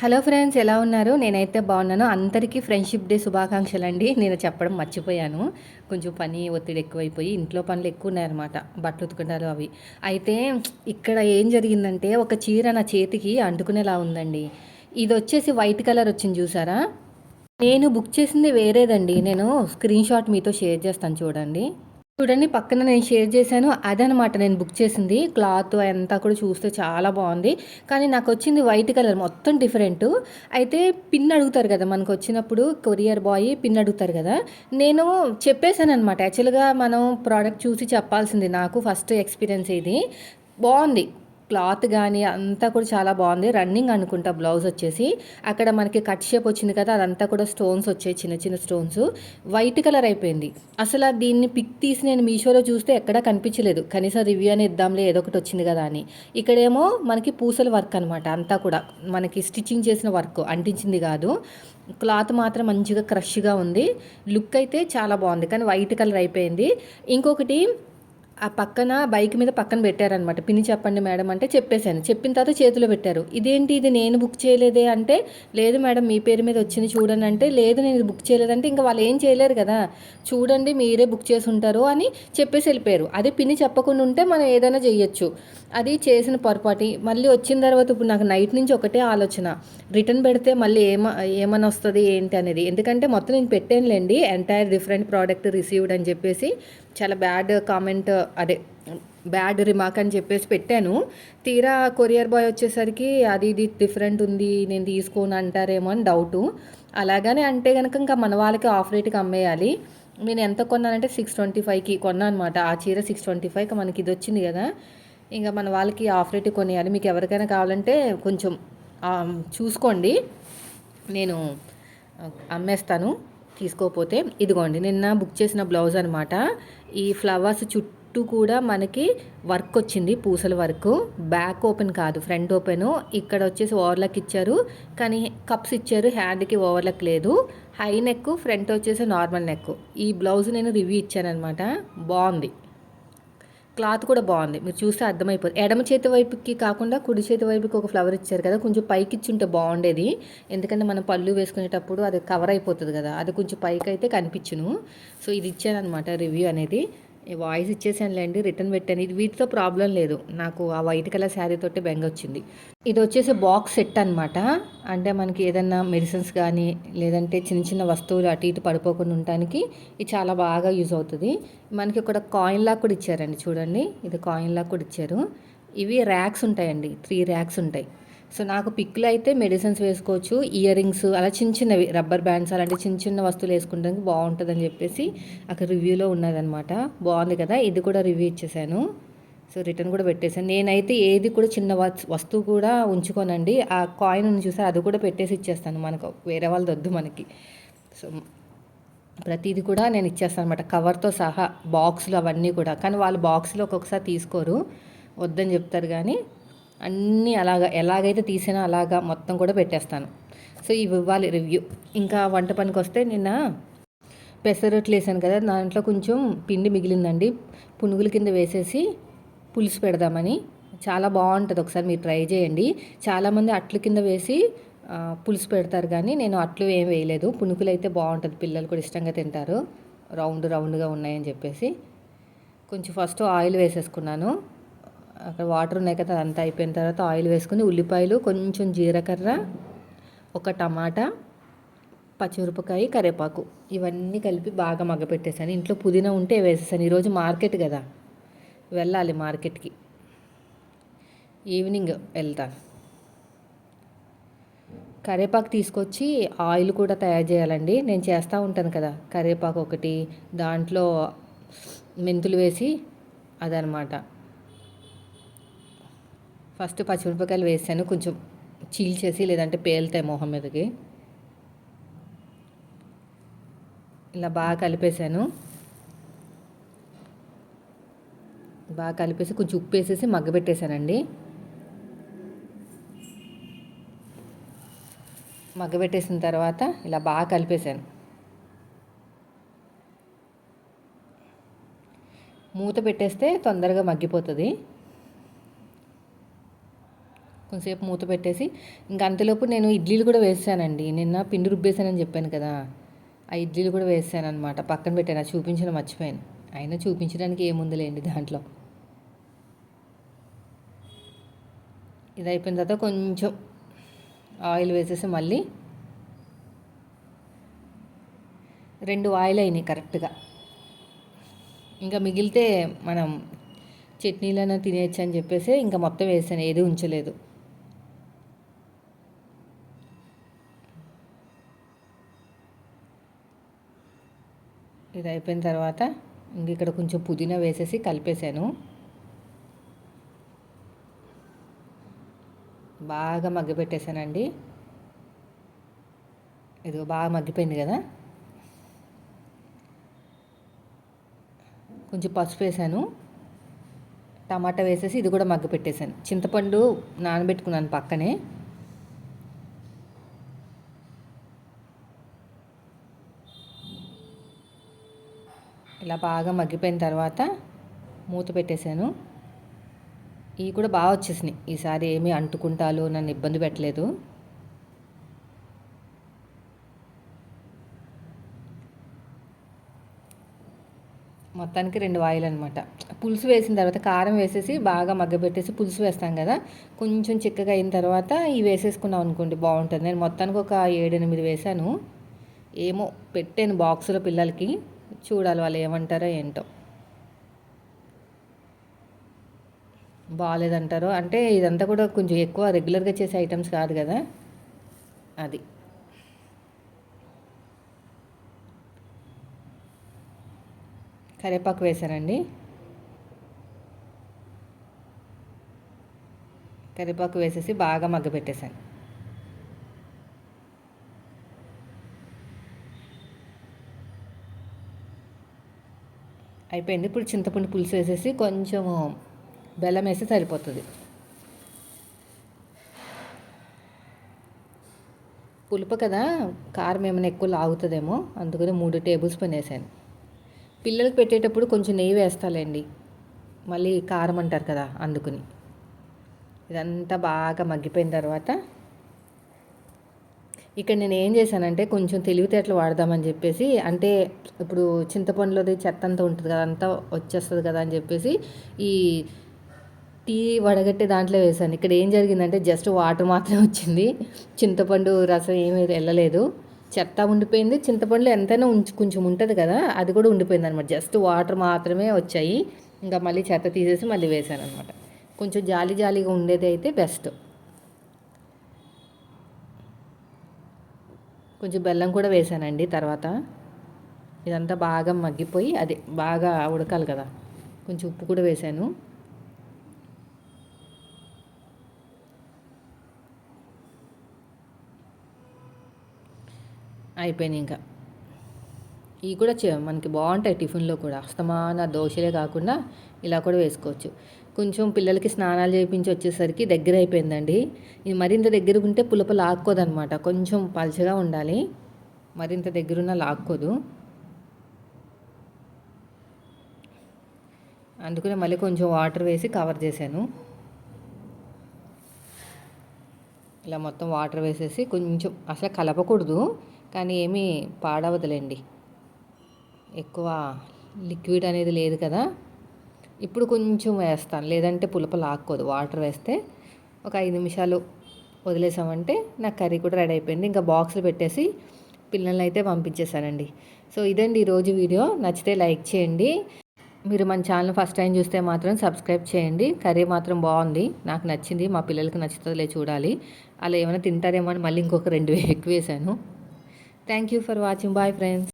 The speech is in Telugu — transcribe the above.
హలో ఫ్రెండ్స్ ఎలా ఉన్నారు? నేనైతే బాగున్నాను. అందరికీ ఫ్రెండ్షిప్ డే శుభాకాంక్షలు అండి నేను చెప్పడం మర్చిపోయాను. కొంచెం పని ఒత్తిడి ఎక్కువైపోయి ఇంట్లో పనులు ఎక్కువ ఉన్నాయన్నమాట బట్టలు ఉతుకుంటారు అవి. అయితే ఇక్కడ ఏం జరిగిందంటే ఒక చీర నా చేతికి అంటుకునేలా ఉందండి. ఇది వచ్చేసి వైట్ కలర్ వచ్చింది చూసారా? నేను బుక్ చేసింది వేరేదండి. నేను స్క్రీన్ షాట్ మీతో షేర్ చేస్తాను చూడండి. చూడండి పక్కన నేను షేర్ చేశాను. అదనమాట నేను బుక్ చేసింది. క్లాత్ అంతా కూడా చూస్తే చాలా బాగుంది. కానీ నాకు వచ్చింది వైట్ కలర్ మొత్తం డిఫరెంట్. అయితే పిన్ అడుగుతారు కదా మనకు వచ్చినప్పుడు కొరియర్ బాయ్ పిన్ అడుగుతారు కదా. నేను చెప్పేశాను అనమాట యాక్చువల్గా మనం ప్రోడక్ట్ చూసి చెప్పాల్సింది నాకు ఫస్ట్ ఎక్స్పీరియన్స్ ఇది. బాగుంది. క్లాత్ కానీ అంతా కూడా చాలా బాగుంది. రన్నింగ్ అనుకుంటా బ్లౌజ్ వచ్చేసి. అక్కడ మనకి కట్ షేప్ వచ్చింది కదా అదంతా కూడా స్టోన్స్ వచ్చాయి చిన్న చిన్న స్టోన్స్. వైట్ కలర్ అయిపోయింది. అసలు దీన్ని పిక్ తీసి నేను మీషోలో చూస్తే ఎక్కడా కనిపించలేదు. కనీసం రివ్యూ అని ఇద్దాంలే ఏదో ఒకటి వచ్చింది కదా అని. ఇక్కడేమో మనకి పూసల వర్క్ అనమాట అంతా కూడా. మనకి స్టిచ్చింగ్ చేసిన వర్క్ అంటించింది కాదు. క్లాత్ మాత్రం మంచిగా క్రష్గా ఉంది. లుక్ అయితే చాలా బాగుంది. కానీ వైట్ కలర్ అయిపోయింది. ఇంకొకటి ఆ పక్కన బైక్ మీద పక్కన పెట్టారనమాట పిన్ని చెప్పండి మేడం అంటే చెప్పేశాను. చెప్పిన తర్వాత చేతిలో పెట్టారు. ఇదేంటి? ఇది నేను బుక్ చేయలేదే అంటే లేదు మేడం మీ పేరు మీద వచ్చింది చూడండి అంటే లేదు నేను బుక్ చేయలేదంటే ఇంకా వాళ్ళు ఏం చేయలేరు కదా. చూడండి మీరే బుక్ చేసి ఉంటారు అని చెప్పేసి వెళ్ళిపోయారు. అదే పిన్ని చెప్పకుండా ఉంటే మనం ఏదైనా చేయొచ్చు. అది చేసిన పొరపాటి. మళ్ళీ వచ్చిన తర్వాత ఇప్పుడు నాకు నైట్ నుంచి ఒకటే ఆలోచన. రిటర్న్ పెడితే మళ్ళీ ఏమ ఏమని వస్తుంది ఏంటి అనేది. ఎందుకంటే మొత్తం నేను పెట్టానులేండి. ఎంటైర్ డిఫరెంట్ ప్రోడక్ట్ రిసీవ్డ్ అని చెప్పేసి. చాలా బ్యాడ్ కామెంట్ అదే బ్యాడ్ రిమార్క్ అని చెప్పేసి పెట్టాను. తీరా కొరియర్ బాయ్ వచ్చేసరికి అది ఇది డిఫరెంట్ ఉంది నేను తీసుకోను అంటారేమో అని డౌటు. అలాగనే అంటే కనుక ఇంకా మన వాళ్ళకి ఆఫ్ రేట్కి అమ్మేయాలి. నేను ఎంత కొన్నానంటే సిక్స్ ట్వంటీ ఫైవ్కి కొన్నాను అనమాట ఆ చీర సిక్స్ ట్వంటీ ఫైవ్కి మనకి ఇది వచ్చింది కదా. ఇంకా మన వాళ్ళకి ఆఫ్ రేట్ కొనియాలి. మీకు ఎవరికైనా కావాలంటే కొంచెం చూసుకోండి. నేను అమ్మేస్తాను. తీసుకోకపోతే ఇదిగోండి నిన్న బుక్ చేసిన బ్లౌజ్ అనమాట ఈ ఫ్లవర్స్ చుట్టూ కూడా మనకి వర్క్ వచ్చింది పూసల వర్క్. బ్యాక్ ఓపెన్ కాదు ఫ్రంట్ ఓపెన్. ఇక్కడ వచ్చేసి ఓవర్లక్ ఇచ్చారు కానీ కప్స్ ఇచ్చారు హ్యాండ్కి ఓవర్లక్ లేదు. హై నెక్ ఫ్రంట్ వచ్చేసి నార్మల్ నెక్ ఈ బ్లౌజ్ నేను రివ్యూ ఇచ్చాను అనమాట బాగుంది. క్లాత్ కూడా బాగుంది. మీరు చూస్తే అర్థమైపోతుంది ఎడమ చేతి వైపుకి కాకుండా కుడి చేతి వైపుకి ఒక ఫ్లవర్ ఇచ్చారు కదా కొంచెం పైకి ఇచ్చుంటే బాగుండేది. ఎందుకంటే మనం పళ్ళు వేసుకునేటప్పుడు అది కవర్ అయిపోతుంది కదా అది కొంచెం పైకి అయితే కనిపించును. సో ఇది ఇచ్చాను అనమాట రివ్యూ అనేది. వాయిస్ ఇచ్చేసానులేండి రిటర్న్ పెట్టాను. ఇది వీటితో ప్రాబ్లం లేదు. నాకు ఆ వైట్ కలర్ శారీ తోటి బెంగ వచ్చింది. ఇది వచ్చేసి బాక్స్ సెట్ అనమాట అంటే మనకి ఏదన్నా మెడిసిన్స్ కానీ లేదంటే చిన్న చిన్న వస్తువులు అటు ఇటు పడిపోకుండా ఉండటానికి ఇది చాలా బాగా యూజ్ అవుతుంది. మనకి ఇక్కడ కాయిన్ లాగా కూడా ఇచ్చారండి చూడండి. ఇది కాయిన్ లాగా కూడా ఇచ్చారు. ఇవి ర్యాక్స్ ఉంటాయండి త్రీ ర్యాక్స్ ఉంటాయి. సో నాకు పిక్లు అయితే మెడిసిన్స్ వేసుకోవచ్చు ఇయర్ రింగ్స్ అలా చిన్న చిన్నవి రబ్బర్ బ్యాండ్స్ అలాంటి చిన్న చిన్న వస్తువులు వేసుకుంటానికి బాగుంటుందని చెప్పేసి అక్కడ రివ్యూలో ఉన్నదనమాట బాగుంది కదా ఇది కూడా రివ్యూ ఇచ్చేసాను. సో రిటర్న్ కూడా పెట్టేశాను నేనైతే ఏది కూడా చిన్న వస్తువు కూడా ఉంచుకోనండి. ఆ కాయిన్ ఉంది చూసా అది కూడా పెట్టేసి ఇచ్చేస్తాను మనకు. వేరే వాళ్ళది వద్దు మనకి. సో ప్రతిదీ కూడా నేను ఇచ్చేస్తాను అనమాట కవర్తో సహా బాక్సులు అవన్నీ కూడా. కానీ వాళ్ళు బాక్స్లో ఒక్కొక్కసారి తీసుకోరు. వద్దని చెప్తారు కానీ అన్నీ అలాగ ఎలాగైతే తీసినా అలాగా మొత్తం కూడా పెట్టేస్తాను. సో ఇవి ఇవ్వాలి రివ్యూ. ఇంకా వంట పనికి వస్తే నిన్న పెసరట్లు వేసాను కదా దాంట్లో కొంచెం పిండి మిగిలిందండి. పునుగుల కింద వేసేసి పులుసు పెడదామని. చాలా బాగుంటుంది ఒకసారి మీరు ట్రై చేయండి. చాలామంది అట్ల కింద వేసి పులుసు పెడతారు కానీ నేను అట్లు ఏం వేయలేదు. పునుకులు అయితే బాగుంటుంది పిల్లలు కూడా ఇష్టంగా తింటారు. రౌండ్ రౌండ్గా ఉన్నాయని చెప్పేసి. కొంచెం ఫస్ట్ ఆయిల్ వేసేసుకున్నాను. అక్కడ వాటర్ ఉన్నాయి కదా అదంతా అయిపోయిన తర్వాత ఆయిల్ వేసుకుని ఉల్లిపాయలు కొంచెం జీలకర్ర ఒక టమాటా పచ్చిమిరపకాయ కరివేపాకు ఇవన్నీ కలిపి బాగా మగ్గపెట్టేసాను ఇంట్లో పుదీనా ఉంటే వేసేసాను ఈరోజు మార్కెట్ కదా వెళ్ళాలి మార్కెట్కి. ఈవినింగ్ వెళ్తాను. కరివేపాకు తీసుకొచ్చి ఆయిల్ కూడా తయారు చేయాలండి. నేను చేస్తూ ఉంటాను కదా కరివేపాకు ఒకటి దాంట్లో మెంతులు వేసి అదనమాట. ఫస్ట్ పచ్చిమిరపకాయలు వేసాను. కొంచెం చీల్చేసి లేదంటే పేలుతాయి మొహం మీదకి. ఇలా బాగా కలిపేసాను. బాగా కలిపేసి కొంచెం ఉప్పు వేసేసి మగ్గబెట్టేశానండి మగ్గబెట్టేసిన తర్వాత ఇలా బాగా కలిపేశాను. మూత పెట్టేస్తే తొందరగా మగ్గిపోతుంది. కొంతసేపు మూత పెట్టేసి ఇంకా అంతలోపు నేను ఇడ్లీలు కూడా వేసానండి. నిన్న పిండి రుబ్బేసానని చెప్పాను కదా ఆ ఇడ్లీలు కూడా వేసాను అనమాట పక్కన పెట్టాను అది చూపించడం మర్చిపోయాను. అయినా చూపించడానికి ఏముందిలేండి దాంట్లో. ఇది అయిపోయిన తర్వాత కొంచెం ఆయిల్ వేసేసి మళ్ళీ రెండు ఆయిల్ అయినాయి కరెక్ట్గా. ఇంకా మిగిలితే మనం చట్నీలైనా తినేయచ్చు అని చెప్పేసి ఇంకా మొత్తం వేసాను ఏది ఉంచలేదు. ఇది అయిపోయిన తర్వాత ఇంక ఇక్కడ కొంచెం పుదీనా వేసేసి కలిపేశాను బాగా మగ్గపెట్టేశానండి ఇది బాగా మగ్గిపోయింది కదా. కొంచెం పసుపు వేసాను. టమాటా వేసేసి ఇది కూడా మగ్గపెట్టేశాను చింతపండు నానబెట్టుకున్నాను పక్కనే. ఇలా బాగా మగ్గిపోయిన తర్వాత మూత పెట్టేశాను. ఇవి కూడా బాగా వచ్చేసినాయి. ఈసారి ఏమీ అంటుకుంటాలు నన్ను ఇబ్బంది పెట్టలేదు. మొత్తానికి రెండు వాయిల్ అనమాట పులుసు వేసిన తర్వాత కారం వేసేసి బాగా మగ్గబెట్టేసి పులుసు వేస్తాం కదా కొంచెం చిక్కగా అయిన తర్వాత ఇవి వేసేసుకున్నాం అనుకోండి బాగుంటుంది. నేను మొత్తానికి ఒక ఏడెనిమిది వేసాను. ఏమో పెట్టాను బాక్సులో పిల్లలకి. చూడాలి వాళ్ళు ఏమంటారో ఏంటో. బాగాలేదంటారో. అంటే ఇదంతా కూడా కొంచెం ఎక్కువ రెగ్యులర్గా చేసే ఐటమ్స్ కాదు కదా. అది. కరివేపాకు వేసానండి. కరివేపాకు వేసేసి బాగా మగ్గపెట్టేశాను. అయిపోయింది. ఇప్పుడు చింతపండు పులుసు వేసేసి కొంచెము బెల్లం వేస్తే సరిపోతుంది. పులుపు కదా కారం ఏమైనా ఎక్కువ లాగుతుందేమో అందుకని మూడు టేబుల్ స్పూన్ వేసాను. పిల్లలకి పెట్టేటప్పుడు కొంచెం నెయ్యి వేస్తాలేండి. మళ్ళీ కారం అంటారు కదా అందుకుని. ఇదంతా బాగా మగ్గిపోయిన తర్వాత ఇక్కడ నేను ఏం చేశానంటే కొంచెం తెలివితేటలు వాడదామని చెప్పేసి అంటే ఇప్పుడు చింతపండులోది చెత్త అంతా ఉంటుంది కదా అంతా వచ్చేస్తుంది కదా అని చెప్పేసి ఈ టీ వడగట్టి దాంట్లో వేసాను ఇక్కడ ఏం జరిగిందంటే జస్ట్ వాటర్ మాత్రమే వచ్చింది. చింతపండు రసం ఏమీ వెళ్ళలేదు. చెత్త ఉండిపోయింది. చింతపండులో ఎంతైనా ఉంచు కొంచెం ఉంటుంది కదా అది కూడా ఉండిపోయింది అనమాట జస్ట్ వాటర్ మాత్రమే వచ్చాయి. ఇంకా మళ్ళీ చెత్త తీసేసి మళ్ళీ వేసాను అనమాట కొంచెం జాలి జాలీగా ఉండేది అయితే బెస్ట్. కొంచెం బెల్లం కూడా వేసానండి తర్వాత. ఇదంతా బాగా మగ్గిపోయి అది బాగా ఉడకాలి కదా. కొంచెం ఉప్పు కూడా వేసాను. అయిపోయినాయి ఇంకా. ఇవి కూడా మనకి బాగుంటాయి టిఫిన్లో కూడా. అస్తమాన దోశలే కాకుండా ఇలా కూడా వేసుకోవచ్చు. కొంచెం పిల్లలకి స్నానాలు చేయించి వచ్చేసరికి దగ్గర అయిపోయిందండి. ఇది మరింత దగ్గర ఉంటే పులప లాక్కోదనమాట కొంచెం పలచగా ఉండాలి. మరింత దగ్గరున్న లాక్కోదు. అందుకనే మళ్ళీ కొంచెం వాటర్ వేసి కవర్ చేశాను. ఇలా మొత్తం వాటర్ వేసేసి కొంచెం అసలు కలపకూడదు. కానీ ఏమీ పాడవదులేండి. ఎక్కువ లిక్విడ్ అనేది లేదు కదా. ఇప్పుడు కొంచెం వేస్తాను. లేదంటే పులప లాక్కోదు. వాటర్ వేస్తే ఒక ఐదు నిమిషాలు వదిలేసామంటే నా కర్రీ కూడా రెడీ అయిపోయింది. ఇంకా బాక్స్లు పెట్టేసి పిల్లల్ని అయితే పంపించేశానండి. సో ఇదండి ఈరోజు వీడియో. నచ్చితే లైక్ చేయండి. మీరు మన ఛానల్ ఫస్ట్ టైం చూస్తే మాత్రం సబ్స్క్రైబ్ చేయండి. కర్రీ మాత్రం బాగుంది. నాకు నచ్చింది. మా పిల్లలకి నచ్చుతుందిలే చూడాలి. అలా ఏమైనా తింటారేమో అని మళ్ళీ ఇంకొక రెండు ఎక్కువ వేసాను thank you for watching. Bye friends.